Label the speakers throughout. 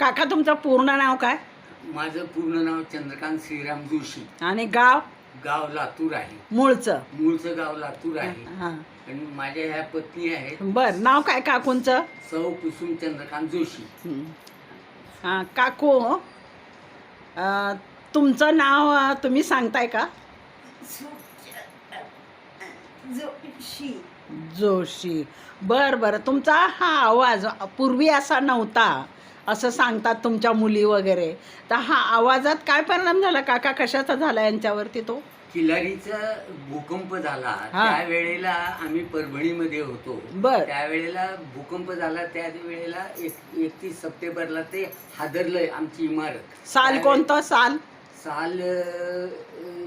Speaker 1: काका तुमचं पूर्ण नाव काय?
Speaker 2: माझं पूर्ण नाव चंद्रकांत श्रीराम जोशी.
Speaker 1: आणि गाव?
Speaker 2: गाव लातूर आहे.
Speaker 1: मूळचं.
Speaker 2: मूळचं गाव लातूर आहे.
Speaker 1: हां.
Speaker 2: आणि माझ्या ह्या पत्नी आहेत.
Speaker 1: बर नाव काय काकूंचं?
Speaker 2: सौ कुसुम चंद्रकांत जोशी.
Speaker 1: हं. हां काकू अं, तुमचं नाव अं, तुम्ही सांगताय का?
Speaker 3: जोशी.
Speaker 1: जोशी. बर बर. तुमचा हा आवाज पूर्वी असा नव्हता. असं सांगतात तुमच्या मुली वगैरे. तर हा आवाजात काय परिणाम झाला? काका कशाचा झाला यांच्यावरती तो?
Speaker 2: किल्लारीचा भूकंप झाला.
Speaker 1: हा.
Speaker 2: त्यावेळेला आम्ही परभणीमध्ये होतो.
Speaker 1: बर.
Speaker 2: त्यावेळेला भूकंप झाला. त्या वेळेला एक एकतीस सप्टेंबरला ते हादरलंय आमची इमारत.
Speaker 1: साल
Speaker 2: त्यावेळी-
Speaker 1: कोणतं साल?
Speaker 2: साल अं,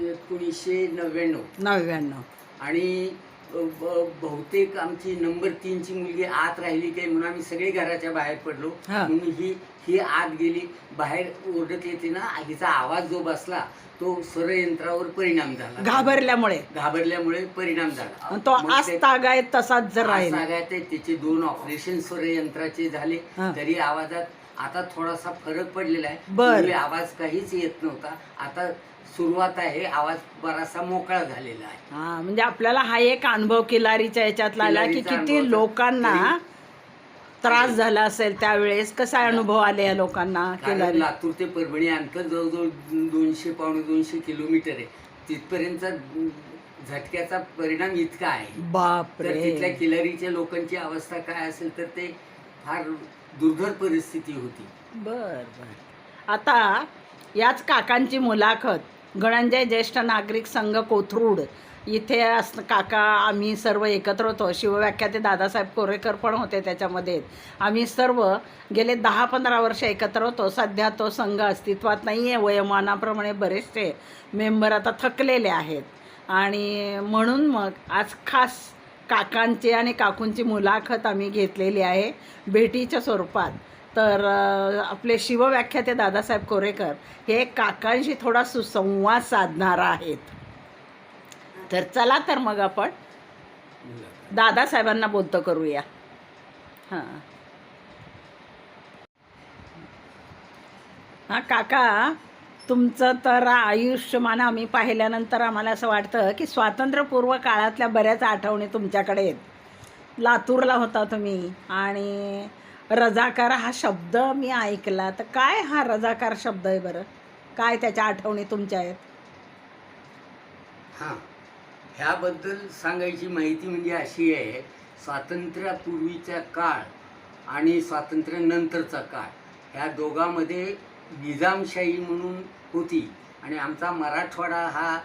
Speaker 2: एकोणीसशे नव्याण्णव.
Speaker 1: नव्याण्णव.
Speaker 2: आणि बहुतेक आमची नंबर तीनची मुलगी आत राहिली काय म्हणून आम्ही सगळे घराच्या बाहेर पडलो.
Speaker 1: हा.
Speaker 2: म्हणून ही ही आत गेली. बाहेर ओरडत येते ना हिचा आवाज जो बसला तो स्वरयंत्रावर परिणाम झाला.
Speaker 1: घाबरल्यामुळे.
Speaker 2: घाबरल्यामुळे परिणाम झाला.
Speaker 1: तो आज तागायत तसाच जर
Speaker 2: आहे, त्याचे दोन ऑपरेशन स्वरयंत्राचे झाले. तरी आवाजात आता थोडासा फरक पडलेला आहे.
Speaker 1: बर.
Speaker 2: पूर्वी आवाज काहीच येत नव्हता. आता सुरुवात आहे आवाज बराचसा मोकळा झालेला आहे.
Speaker 1: हा म्हणजे आपल्याला हा एक अनुभव किल्लारीच्या याच्यातला आला की किती लोकांना
Speaker 2: तरी-
Speaker 1: त्रास झाला असेल त्यावेळेस? कसा अनुभव आले या लोकांना
Speaker 2: कारण लातूर ते परभणी अंतर जवळजवळ दोनशे पावणे दोनशे किलोमीटर आहे. तिथपर्यंत झटक्याचा परिणाम इतका आहे. तर
Speaker 1: बापरे
Speaker 2: तिथल्या किल्लारीच्या लोकांची अवस्था काय असेल तर ते फार दुर्धर परिस्थिती होती.
Speaker 1: बर बर. आता याच काकांची मुलाखत गणंजय ज्येष्ठ नागरिक संघ कोथरूड इथे अस काका आम्ही सर्व एकत्र होतो. शिवव्याख्याते दादासाहेब कोरेकर पण होते त्याच्यामध्ये. आम्ही सर्व गेले दहा पंधरा वर्ष एकत्र होतो. सध्या तो संघ अस्तित्वात नाही आहे वयोमानाप्रमाणे बरेचसे मेंबर आता थकलेले आहेत. आणि म्हणून मग आज खास काकांची आणि काकूंची मुलाखत आम्ही घेतलेली आहे भेटीच्या स्वरूपात. तर आपले शिवव्याख्याते दादासाहेब कोरेकर हे काकांशी थोडा सुसंवाद साधणार आहेत. तर चला तर मग आपण दादासाहेबांना बोलतो करूया. हां. हां काका. तुमचं तर आयुष्यमान आम्ही पाहिल्यानंतर आम्हाला असं वाटतं की स्वातंत्र्यपूर्व काळातल्या बऱ्याच आठवणी तुमच्याकडे आहेत. लातूरला होता तुम्ही आणि रजाकार हा शब्द मी ऐकला. तर काय हा रजाकार शब्द आहे बरं? काय त्याच्या आठवणी तुमच्या आहेत?
Speaker 2: हां ह्याबद्दल सांगायची माहिती म्हणजे अशी आहे स्वातंत्र्यापूर्वीचा काळ आणि स्वातंत्र्यानंतरचा काळ ह्या दोघांमध्ये निजामशाही म्हणून होती. आणि आमचा मराठवाडा हा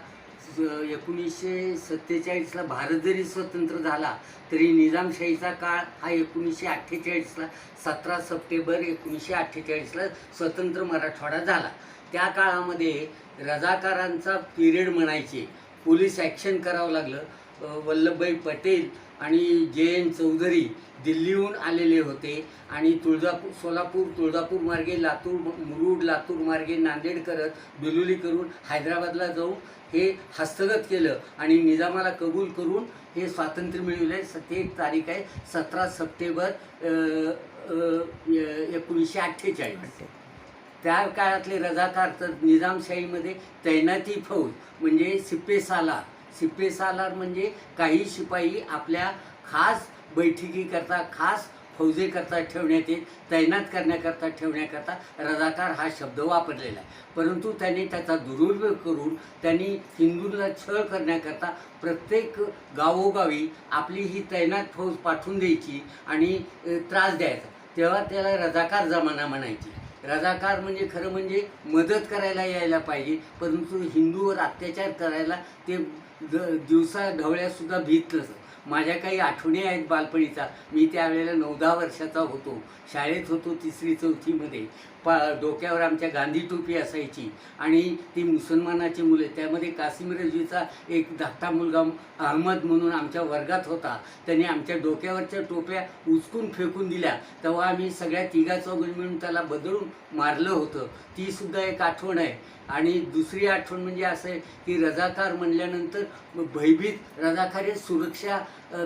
Speaker 2: स- एकोणीसशे सत्तेचाळीसला भारत जरी स्वतंत्र झाला तरी निजामशाहीचा काळ हा एकोणीसशे अठ्ठेचाळीसला सतरा सप्टेंबर एकोणीसशे अठ्ठेचाळीसला स्वतंत्र मराठवाडा झाला. त्या काळामध्ये रजाकारांचा पिरियड म्हणायचे पोलीस ॲक्शन करावं लागलं. वल्लभभाई पटेल आणि जे एन चौधरी दिल्लीहून आलेले होते आणि तुळजापूर सोलापूर तुळजापूर मार्गे लातूर मुरुड लातूर मार्गे नांदेड करत बिलोली करून हैदराबादला जाऊन हे हस्तगत केलं आणि निजामाला कबूल करून हे स्वातंत्र्य मिळवलं ते एक तारीख आहे सतरा सप्टेंबर एकोणीसशे अठ्ठेचाळीस. त्या काळातले रजाकार तर निजामशाहीमध्ये तैनाती फौज म्हणजे सिप्पे सालार सालार म्हणजे काही शिपाई आपल्या खास बैठकीकरता खास फौजेकरता ठेवण्यात येत तैनात करण्याकरता ठेवण्याकरता रजाकार हा शब्द वापरलेला आहे. परंतु त्यांनी त्याचा दुरुपयोग करून त्यांनी हिंदूंना छळ करण्याकरता प्रत्येक गावोगावी आपली ही तैनात फौज पाठवून द्यायची आणि त्रास द्यायचा. तेव्हा त्याला रजाकार जमाना म्हणायची. रजाकार म्हणजे खरं म्हणजे मदत करायला यायला पाहिजे परंतु हिंदूवर अत्याचार करायला ते द- दिवसा ढवळ्यासुद्धा भीत नसत. माझ्या काही आठवणी आहेत बालपणीचा. मी त्यावेळेला नऊ दहा वर्षाचा होतो. शाळेत होतो तिसरी चौथीमध्ये. पा डोक्यावर आमच्या गांधी टोपी असायची. आणि ती मुसलमानाची मुले त्यामध्ये कासिम रजवीचा एक धाकटा मुलगा अहमद म्हणून आमच्या वर्गात होता. त्याने आमच्या डोक्यावरच्या टोप्या उचकून फेकून दिल्या. तेव्हा आम्ही सगळ्या तिघा चौघी मिळून त्याला बदलून मारलं होतं. तीसुद्धा एक आठवण आहे. आणि दुसरी आठवण म्हणजे असं आहे की रजाकार म्हणल्यानंतर भयभीत रजाकार हे सुरक्षा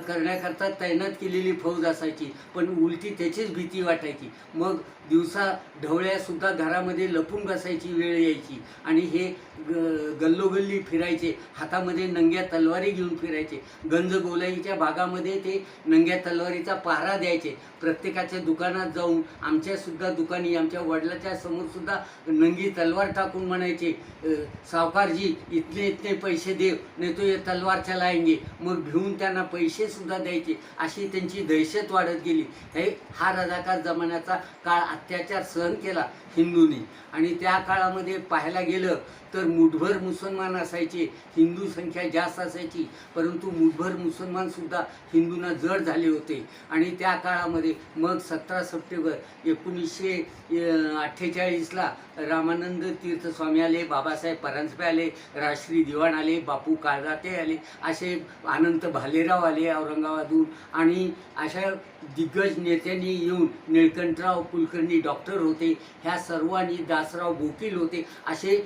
Speaker 2: करण्याकरता तैनात केलेली फौज असायची. पण उलटी त्याचीच भीती वाटायची. मग दिवसा ढवळ्यासुद्धा घरामध्ये लपून बसायची वेळ यायची. आणि हे ग- गल्लोगल्ली फिरायचे. हातामध्ये नंग्या तलवारी घेऊन फिरायचे. गंज गोलाईच्या भागामध्ये ते नंग्या तलवारीचा पहारा द्यायचे. प्रत्येकाच्या दुकानात जाऊन आमच्या सुद्धा दुकानी आमच्या वडिलाच्या समोर सुद्धा नंगी तलवार टाकून म्हणायचे सावकारजी इथले इतने पैसे देव नाही तो हे तलवार चलाएंगे मग घेऊन त्यांना पैसे सुद्धा द्यायचे. अशी त्यांची दहशत वाढत गेली. हे हा रजाकार जमान्याचा काळ अत्याचार सहन केला हिंदूंनी. आणि त्या काळामध्ये पाहायला गेलं तर मुठभर मुसलमान असायचे. हिंदू संख्या जास्त असायची. परंतु मुठभर मुसलमानसुद्धा हिंदूंना जड झाले होते. आणि त्या काळामध्ये मग सतरा सप्टेंबर एकोणीसशे अठ्ठेचाळीसला रामानंद तीर्थ स्वामी आले बाबासाहेब परांजपे आले राजश्री दिवाण आले बापू काळदाते आले असे अनंत भालेराव आले औरंगाबादहून. आणि अशा दिग्गज नेत्यांनी येऊन निळकंठराव कुलकर्णी डॉक्टर होते. ह्या सर्वांनी दासराव बोकील होते. असे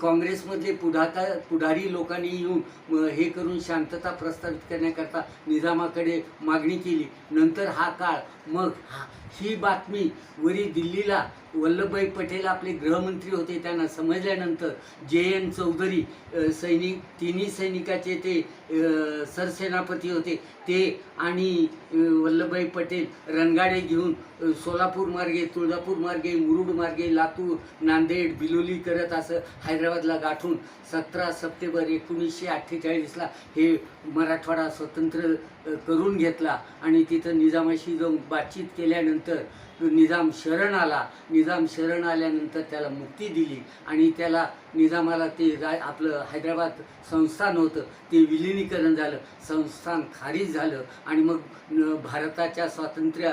Speaker 2: काँग्रेसमधले पुढाकार पुढारी लोकांनी येऊन हे करून शांतता प्रस्थापित करण्याकरता निजामाकडे मागणी केली. नंतर हा काळ मग हा ही बातमी वरी दिल्लीला वल्लभभाई पटेल आपले गृहमंत्री होते. त्यांना समजल्यानंतर जे एन चौधरी सैनिक तिन्ही सैनिकाचे ते सरसेनापती होते. ते आणि वल्लभभाई पटेल पटेल रणगाडे घेऊन सोलापूर मार्गे तुळजापूर मार्गे मुरुड मार्गे लातूर नांदेड बिलोली करत असं हैदराबादला गाठून सतरा सप्टेंबर एकोणीसशे अठ्ठेचाळीसला हे मराठवाडा स्वतंत्र करून घेतला. आणि तिथं निजामाशी जाऊन बातचीत केल्यानंतर निजाम शरण आला. निजाम शरण आल्यानंतर त्याला मुक्ती दिली. आणि त्याला निजामाला ते राय आपलं हैदराबाद संस्थान होतं. ते विलिनीकरण झालं. संस्थान खारीज झालं. आणि मग भारताच्या स्वातंत्र्य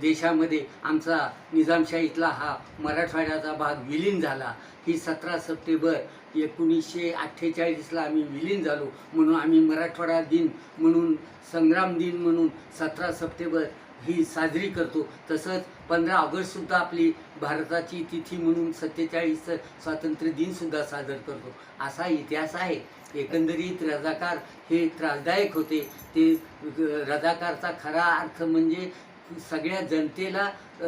Speaker 2: देशामध्ये आमचा निजामशाहीतला हा मराठवाड्याचा भाग विलीन झाला. ही सतरा सप्टेंबर एकोणीसशे अठ्ठेचाळीसला आम्ही विलीन झालो. म्हणून आम्ही मराठवाडा दिन म्हणून संग्राम दिन म्हणून सतरा सप्टेंबर ही साजरी करतो. तसंच पंधरा ऑगस्टसुद्धा आपली भारताची तिथी म्हणून सत्तेचाळीसचं स्वातंत्र्य दिनसुद्धा साजर करतो. असा इतिहास आहे. एकंदरीत रजाकार हे त्रासदायक होते. ते रजाकारचा खरा अर्थ म्हणजे सगळ्या जनतेला अ,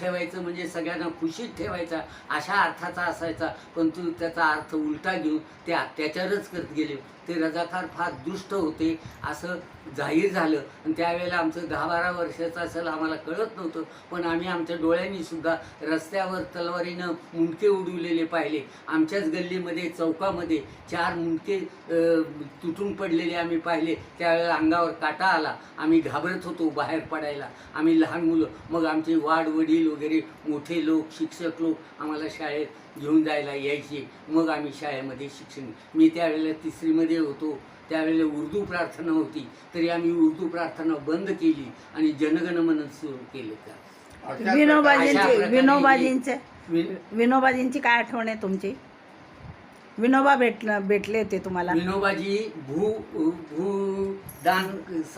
Speaker 2: ठेवायचं म्हणजे सगळ्यांना खुशीत ठेवायचा अशा अर्थाचा असायचा. परंतु त्याचा अर्थ उलटा घेऊन ते अत्याचारच करत गेले. ते रजाकार फार दुष्ट होते असं जाहीर झालं. आणि त्यावेळेला आमचं दहा बारा वर्षाचं असेल आम्हाला कळत नव्हतं. पण आम्ही आमच्या डोळ्यांनी सुद्धा रस्त्यावर तलवारीनं मुंडके उडवलेले पाहिले. आमच्याच गल्लीमध्ये चौकामध्ये चार मुंडके तुटून पडलेले आम्ही पाहिले. त्यावेळेला अंगावर काटा आला. आम्ही घाबरत होतो बाहेर पडायला. आम्ही लहान मुलं. मग आमचे वाड वडील वगैरे मोठे लोक शिक्षक लोक आम्हाला शाळेत घेऊन जायला यायचे. मग आम्ही शाळेमध्ये शिक्षण मी त्यावेळेला तिसरीमध्ये होतो. त्यावेळेला उर्दू प्रार्थना होती. तरी आम्ही उर्दू प्रार्थना बंद केली आणि जनगणमन सुरू केलं
Speaker 4: प्रकारे-
Speaker 1: विनोबाजींची विनोबाजींचे विनोबाजींची काय आठवण आहे तुमची? विनोबा भेटलं भेटले होते तुम्हाला.
Speaker 2: विनोबाजी भू भूदान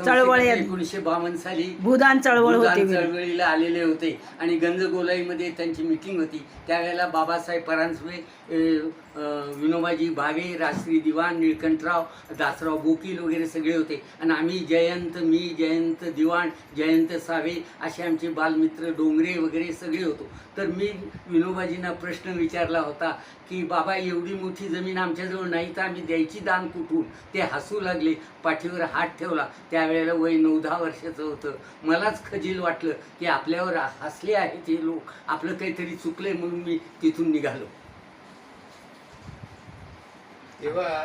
Speaker 1: चळवळी-
Speaker 2: एकोणीसशे बावन्न साली
Speaker 1: भूदान चळवळ
Speaker 2: भूदान
Speaker 1: होती.
Speaker 2: चळवळीला आलेले होते आणि गंजगोलाईमध्ये त्यांची मिटिंग होती. त्यावेळेला बाबासाहेब परांजपे अ, विनोबाजी भावे राश्री दिवाण निळकंठराव दासराव बोकील वगैरे सगळे होते. आणि आम्ही जयंत मी जयंत दिवाण जयंत सावे असे आमचे बालमित्र डोंगरे वगैरे सगळे होतो. तर मी विनोबाजींना प्रश्न विचारला होता की बाबा एवढी मोठी जमीन आमच्याजवळ नाही तर आम्ही द्यायची दान कुठून? ते हसू लागले. पाठीवर हात ठेवला. त्यावेळेला वय नऊ दहा वर्षाचं होतं. मलाच खजील वाटलं की आपल्यावर हसले आहेत हे लोक. आपलं काहीतरी चुकलंय म्हणून मी तिथून निघालो.
Speaker 4: तेव्हा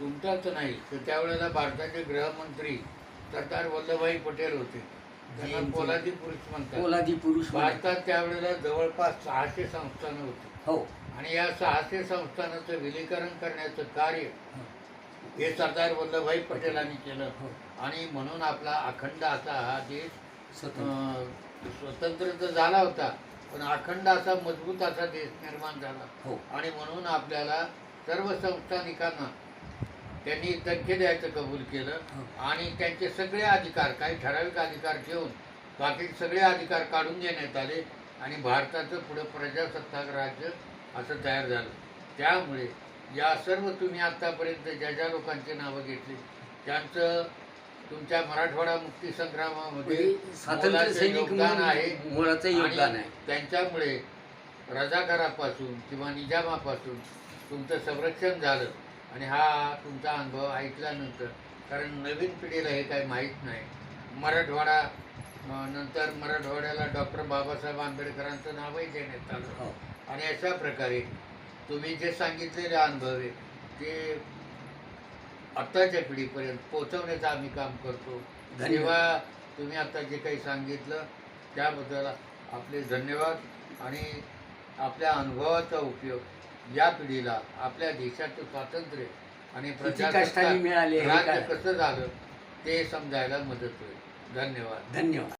Speaker 4: तुमचाच नाही तर त्यावेळेला भारताचे गृहमंत्री सरदार वल्लभभाई पटेल होते. त्यांना. पोलादी पुरुष म्हणतात.
Speaker 2: पोलादी पुरुष.
Speaker 4: भारतात त्यावेळेला जवळपास सहाशे संस्थानं होती.
Speaker 2: हो.
Speaker 4: आणि या सहाशे संस्थानाचं विलीकरण करण्याचं कार्य हे. सरदार वल्लभभाई पटेलांनी केलं.
Speaker 2: हो.
Speaker 4: आणि म्हणून आपला अखंड असा हा देश
Speaker 2: स्वतंत्र
Speaker 4: तर झाला होता. पण अखंड असा मजबूत असा देश निर्माण झाला.
Speaker 2: हो.
Speaker 4: आणि म्हणून आपल्याला सर्व संस्थानिकांना त्यांनी धक्के द्यायचं कबूल केलं.
Speaker 2: हो.
Speaker 4: आणि त्यांचे सगळे अधिकार काही ठराविक अधिकार ठेवून बाकी सगळे अधिकार काढून देण्यात आले. आणि भारताचं पुढं प्रजासत्ताक राज्य असं तयार झालं. त्यामुळे या सर्व तुम्ही आतापर्यंत ज्या ज्या लोकांची नावं घेतली त्यांचं तुमच्या मराठवाडा मुक्ती संग्रामामध्ये
Speaker 2: म्हणजे स्वातंत्र्य सैनिक
Speaker 4: योगदान आहे
Speaker 2: मुळाचं योगदान आहे.
Speaker 4: त्यांच्यामुळे रजाकारापासून किंवा निजामापासून तुमचं संरक्षण झालं. आणि हा तुमचा अनुभव ऐकल्यानंतर कारण नवीन पिढीला हे काही माहीत नाही. मराठवाडा नंतर मराठवाड्याला डॉक्टर बाबासाहेब आंबेडकरांचं नावही देण्यात आलं.
Speaker 2: हो.
Speaker 4: आणि अशा प्रकारे तुम्ही जे सांगितलेले अनुभव आहे ते आत्ताच्या पिढीपर्यंत पोहोचवण्याचं आम्ही काम करतो
Speaker 2: धन्यवाद.
Speaker 4: तुम्ही आता जे काही सांगितलं त्याबद्दल आपले धन्यवाद आणि आपल्या अनुभवाचा उपयोग या पिढीला आपल्या देशाचं स्वातंत्र्य आणि प्रजासत्ताक
Speaker 2: मिळाले
Speaker 4: राज्य? कसं झालं ते समजायला मदत होईल धन्यवाद
Speaker 2: धन्यवाद